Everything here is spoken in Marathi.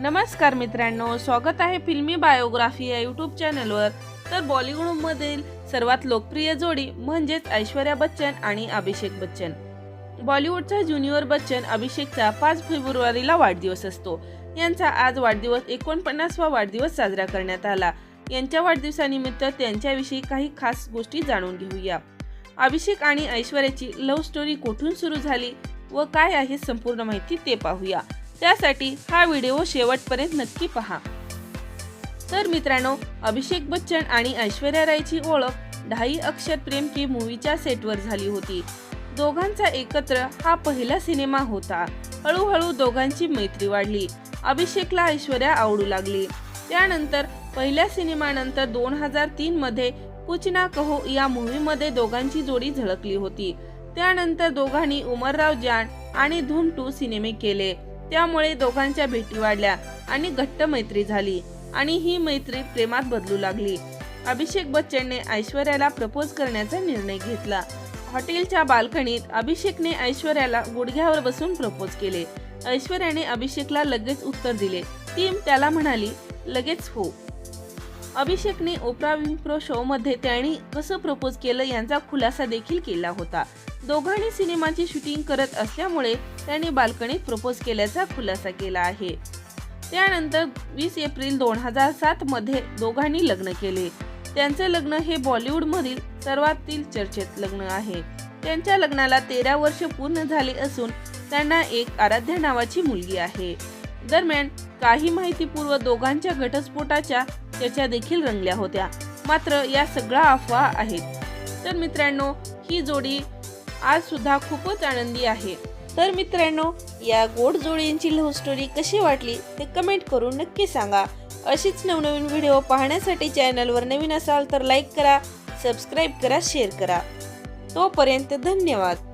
नमस्कार मित्रांनो स्वागत आहे फिल्मी बायोग्राफी या यूट्यूब चॅनलवर. तर बॉलिवूडमधील सर्वात लोकप्रिय जोडी म्हणजेच ऐश्वर्या बच्चन आणि अभिषेक बच्चन. बॉलिवूडचा ज्युनियर बच्चन अभिषेकचा पाच फेब्रुवारीला वाढदिवस असतो. यांचा आज वाढदिवस एकोणपन्नासवा वाढदिवस साजरा करण्यात आला. यांच्या वाढदिवसानिमित्त त्यांच्याविषयी काही खास गोष्टी जाणून घेऊया. अभिषेक आणि ऐश्वर्याची लव्ह स्टोरी कुठून सुरू झाली व काय आहे संपूर्ण माहिती ते पाहूया. त्यासाठी हा व्हिडिओ शेवटपर्यंत नक्की पहा. तर मित्रांनो अभिषेक बच्चन आणि ऐश्वर्या रायची ओळख ढाई अक्षर प्रेम की मूवीच्या सेटवर झाली होती. दोघांचा एकत्र हा पहिला सिनेमा होता. हळूहळू दोघांची मैत्री वाढली. अभिषेकला ऐश्वर्या आवडू लागली. त्यानंतर पहिल्या सिनेमानंतर दोन हजार तीन मध्ये कुछ ना कहो या मूवीमध्ये दोघांची जोडी झळकली होती. त्यानंतर दोघांनी उमरराव जान आणि धूम टू सिनेमे केले. त्यामुळे दोघांच्या भेटी वाढल्या आणि घट्ट मैत्री झाली आणि ही मैत्री प्रेमात बदलू लागली. अभिषेक बच्चनने ऐश्वर्याला प्रपोज करण्याचा निर्णय घेतला. हॉटेलच्या बाल्कनीत अभिषेकने ऐश्वर्याला गुडघ्यावर बसून प्रपोज केले. ऐश्वर्याने अभिषेकला लगेच उत्तर दिले. ती त्याला म्हणाली लगेच हो. अभिषेकने ओप्रा विम्प्रो शो मध्ये त्याने कसं प्रपोज केलं यांचा खुलासा देखील केला होता. दोघांनी सिनेमाची शूटिंग करत असल्यामुळे त्याने बाल्कनीत प्रपोज केल्याचा खुलासा केला आहे. त्यानंतर वीस एप्रिल दोन हजार सातमध्ये दोघांनी लग्न केले. त्यांचे लग्न हे बॉलिवूडमधील सर्वातील चर्चेत लग्न आहे. त्यांच्या लग्नाला तेरा वर्ष पूर्ण झाले असून त्यांना एक आराध्या नावाची मुलगी आहे. दरम्यान काही माहितीपूर्व दोघांच्या घटस्फोटाच्या चर्चा देखील रंगल्या होत्या. मात्र या सगळ्या अफवा आहेत. तर मित्रांनो ही जोडी आज सुद्धा खूपच आनंदी आहे. तर मित्रांनो या गोड जोडींची लव्ह स्टोरी कशी वाटली ते कमेंट करून नक्की सांगा. अशीच नवनवीन व्हिडिओ पाहण्यासाठी चॅनलवर नवीन असाल तर लाईक करा सबस्क्राईब करा शेअर करा. तोपर्यंत धन्यवाद.